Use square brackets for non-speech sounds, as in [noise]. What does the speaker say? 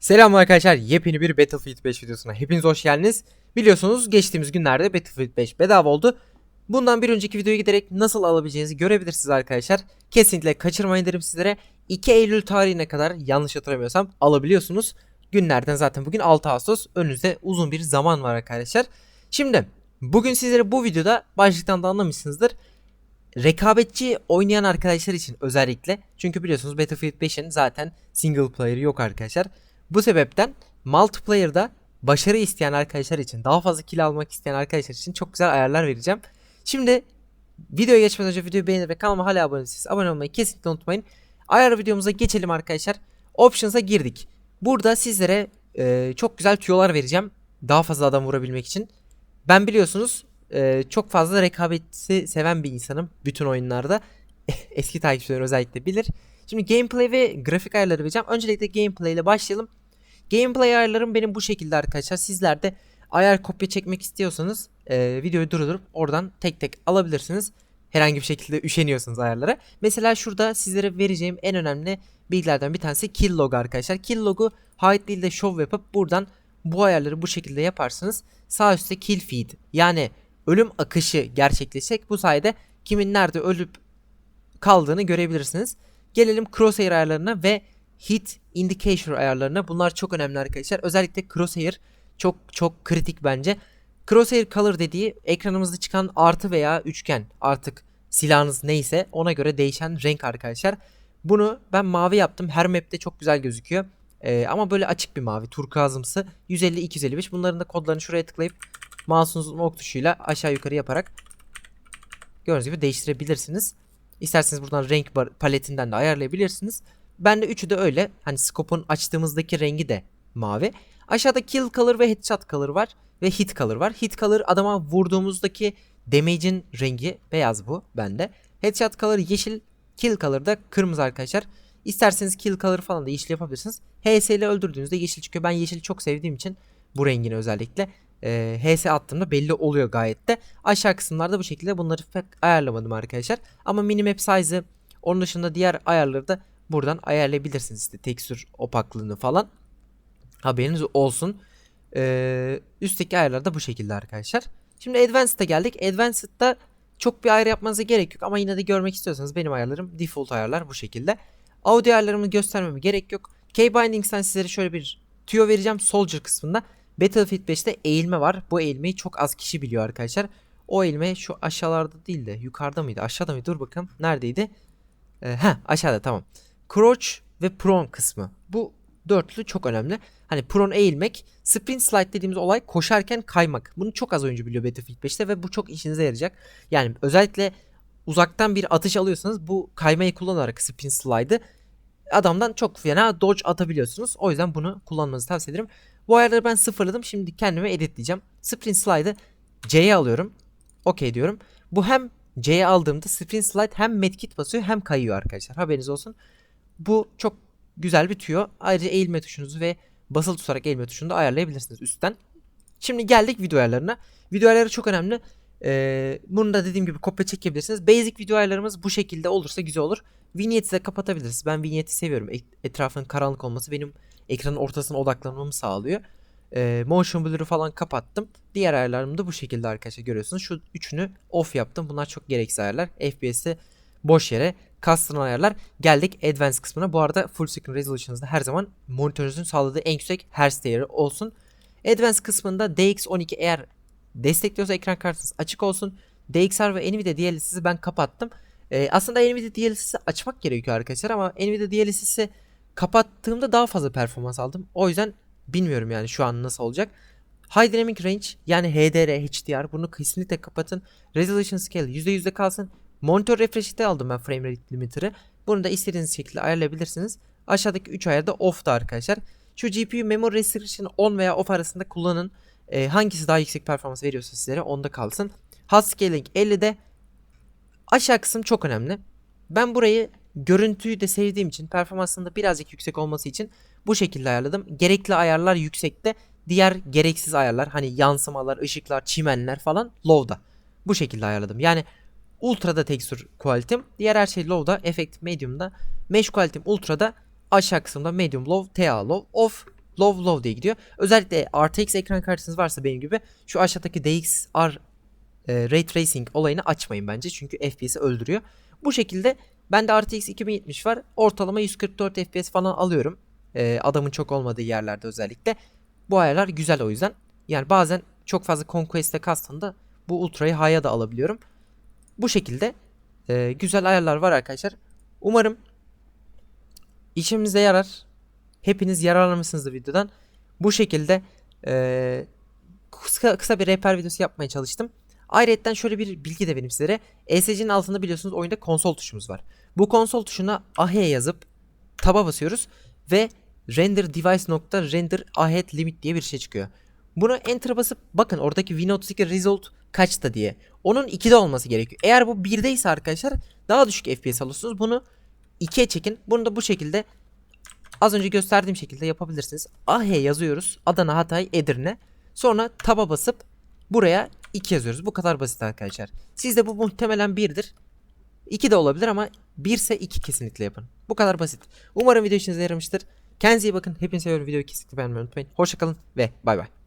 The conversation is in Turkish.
Selam arkadaşlar. Yepyeni bir Battlefield 5 videosuna hepiniz hoş geldiniz. Biliyorsunuz geçtiğimiz günlerde Battlefield 5 bedava oldu. Bundan bir önceki videoya giderek nasıl alabileceğinizi görebilirsiniz arkadaşlar. Kesinlikle kaçırmayın derim sizlere. 2 Eylül tarihine kadar yanlış hatırlamıyorsam alabiliyorsunuz. Günlerden zaten bugün 6 Ağustos. Önünüzde uzun bir zaman var arkadaşlar. Şimdi bugün sizlere bu videoda başlıktan da anlamışsınızdır. Rekabetçi oynayan arkadaşlar için özellikle çünkü biliyorsunuz Battlefield 5'in zaten single player'ı yok arkadaşlar. Bu sebepten multiplayer'da başarı isteyen arkadaşlar için, daha fazla kill almak isteyen arkadaşlar için çok güzel ayarlar vereceğim. Şimdi videoya geçmeden önce videoyu beğenir kanalıma hala abone değilseniz abone olmayı kesinlikle unutmayın. Ayar videomuza geçelim arkadaşlar. Options'a girdik. Burada sizlere e, çok güzel tüyolar vereceğim. Daha fazla adam vurabilmek için. Ben biliyorsunuz e, çok fazla rekabeti seven bir insanım bütün oyunlarda. [laughs] Eski takipçiler özellikle bilir. Şimdi gameplay ve grafik ayarları vereceğim. Öncelikle gameplay ile başlayalım. Gameplay ayarlarım benim bu şekilde arkadaşlar. Sizler de ayar kopya çekmek istiyorsanız e, videoyu durdurup oradan tek tek alabilirsiniz. Herhangi bir şekilde üşeniyorsunuz ayarlara. Mesela şurada sizlere vereceğim en önemli bilgilerden bir tanesi kill log arkadaşlar. Kill logu hide değil de show yapıp buradan bu ayarları bu şekilde yaparsınız. Sağ üstte kill feed yani ölüm akışı gerçekleşecek. Bu sayede kimin nerede ölüp kaldığını görebilirsiniz. Gelelim crosshair ayarlarına ve hit indicator ayarlarına. Bunlar çok önemli arkadaşlar. Özellikle crosshair çok çok kritik bence. Crosshair color dediği ekranımızda çıkan artı veya üçgen artık silahınız neyse ona göre değişen renk arkadaşlar. Bunu ben mavi yaptım. Her map'te çok güzel gözüküyor. Ee, ama böyle açık bir mavi turkuazımsı 150 255 bunların da kodlarını şuraya tıklayıp mouse'unuzun ok tuşuyla aşağı yukarı yaparak gördüğünüz gibi değiştirebilirsiniz. İsterseniz buradan renk paletinden de ayarlayabilirsiniz. Ben de üçü de öyle. Hani scope'un açtığımızdaki rengi de mavi. Aşağıda kill color ve headshot color var ve hit color var. Hit color adama vurduğumuzdaki damage'in rengi beyaz bu bende. Headshot color yeşil, kill color da kırmızı arkadaşlar. İsterseniz kill color falan da yeşil yapabilirsiniz. HS ile öldürdüğünüzde yeşil çıkıyor. Ben yeşili çok sevdiğim için bu rengini özellikle e, HS attığımda belli oluyor gayet de. Aşağı kısımlarda bu şekilde bunları pek ayarlamadım arkadaşlar. Ama minimap size'ı onun dışında diğer ayarları da buradan ayarlayabilirsiniz. İşte tekstür opaklığını falan. Haberiniz olsun. Ee, üstteki ayarlar da bu şekilde arkadaşlar. Şimdi Advanced'a geldik. Advanced'da çok bir ayar yapmanıza gerek yok ama yine de görmek istiyorsanız benim ayarlarım default ayarlar bu şekilde. Audio ayarlarımı göstermeme gerek yok. K-Bindings'ten sizlere şöyle bir tüyo vereceğim Soldier kısmında. Battlefield 5'te eğilme var. Bu eğilmeyi çok az kişi biliyor arkadaşlar. O eğilme şu aşağılarda değil de yukarıda mıydı? Aşağıda mıydı? Dur bakalım. Neredeydi? Ee, heh aşağıda tamam. Crouch ve prone kısmı. Bu dörtlü çok önemli. Hani prone eğilmek, sprint slide dediğimiz olay koşarken kaymak. Bunu çok az oyuncu biliyor Battlefield 5'te ve bu çok işinize yarayacak. Yani özellikle uzaktan bir atış alıyorsanız bu kaymayı kullanarak sprint slide'ı adamdan çok fena dodge atabiliyorsunuz. O yüzden bunu kullanmanızı tavsiye ederim. Bu ayarları ben sıfırladım. Şimdi kendime editleyeceğim. Sprint slide'ı C'ye alıyorum. Okey diyorum. Bu hem C'ye aldığımda sprint slide hem medkit basıyor hem kayıyor arkadaşlar. Haberiniz olsun. Bu çok güzel bir tüyo. Ayrıca eğilme tuşunuzu ve basılı tutarak eğilme tuşunu da ayarlayabilirsiniz üstten. Şimdi geldik video ayarlarına. Video ayarları çok önemli. Ee, bunu da dediğim gibi kopya çekebilirsiniz. Basic video ayarlarımız bu şekilde olursa güzel olur. Vignette'i de kapatabiliriz. Ben vignette'i seviyorum. E- etrafının karanlık olması benim ekranın ortasına odaklanmamı sağlıyor. Ee, motion blur'ı falan kapattım. Diğer ayarlarımı da bu şekilde arkadaşlar görüyorsunuz. Şu üçünü off yaptım. Bunlar çok gereksiz ayarlar. FPS'i boş yere kastıran ayarlar. Geldik Advanced kısmına. Bu arada Full Screen Resolution'ınızda her zaman monitörünüzün sağladığı en yüksek hertz değeri olsun. Advanced kısmında DX12 eğer destekliyorsa ekran kartınız açık olsun. DXR ve Nvidia DLSS'i ben kapattım. Ee, aslında Nvidia DLSS'i açmak gerekiyor arkadaşlar ama Nvidia DLSS'i kapattığımda daha fazla performans aldım. O yüzden bilmiyorum yani şu an nasıl olacak. High Dynamic Range yani HDR, HDR bunu kesinlikle kapatın. Resolution Scale %100'de kalsın. Monitör refresh rate aldım ben frame rate limiter'ı. Bunu da istediğiniz şekilde ayarlayabilirsiniz. Aşağıdaki 3 ayar da off'ta arkadaşlar. Şu GPU memory restriction on veya off arasında kullanın. Ee, hangisi daha yüksek performans veriyorsa sizlere onda kalsın. Hot scaling 50'de. Aşağı kısım çok önemli. Ben burayı görüntüyü de sevdiğim için performansında birazcık yüksek olması için bu şekilde ayarladım. Gerekli ayarlar yüksekte. Diğer gereksiz ayarlar hani yansımalar, ışıklar, çimenler falan low'da. Bu şekilde ayarladım. Yani Ultra'da texture quality'm. Diğer her şey low'da. Effect medium'da. Mesh quality'm ultra'da. Aşağı kısımda medium low, TA low, off low low diye gidiyor. Özellikle RTX ekran kartınız varsa benim gibi şu aşağıdaki DXR e, Ray Tracing olayını açmayın bence. Çünkü FPS'i öldürüyor. Bu şekilde bende RTX 2070 var. Ortalama 144 FPS falan alıyorum. E, adamın çok olmadığı yerlerde özellikle. Bu ayarlar güzel o yüzden. Yani bazen çok fazla Conquest'e kastığında bu Ultra'yı high'a da alabiliyorum. Bu şekilde e, güzel ayarlar var arkadaşlar. Umarım işimize yarar. Hepiniz yararlanmışsınızdır videodan. Bu şekilde e, kısa, kısa bir rehber videosu yapmaya çalıştım. Ayrıca şöyle bir bilgi de vereyim sizlere. ESC'nin altında biliyorsunuz oyunda konsol tuşumuz var. Bu konsol tuşuna AHE yazıp taba basıyoruz ve render device nokta render ahead limit diye bir şey çıkıyor. Buna enter basıp bakın oradaki Win32 result kaçta diye. Onun 2'de olması gerekiyor. Eğer bu 1'de ise arkadaşlar daha düşük FPS alıyorsunuz. Bunu 2'ye çekin. Bunu da bu şekilde az önce gösterdiğim şekilde yapabilirsiniz. AH yazıyoruz. Adana, Hatay, Edirne. Sonra taba basıp buraya 2 yazıyoruz. Bu kadar basit arkadaşlar. Sizde bu muhtemelen 1'dir. 2 de olabilir ama 1 ise 2 kesinlikle yapın. Bu kadar basit. Umarım video işinize yaramıştır. Kendinize iyi bakın. Hepinize seviyorum. Videoyu kesinlikle beğenmeyi unutmayın. Hoşçakalın ve bay bay.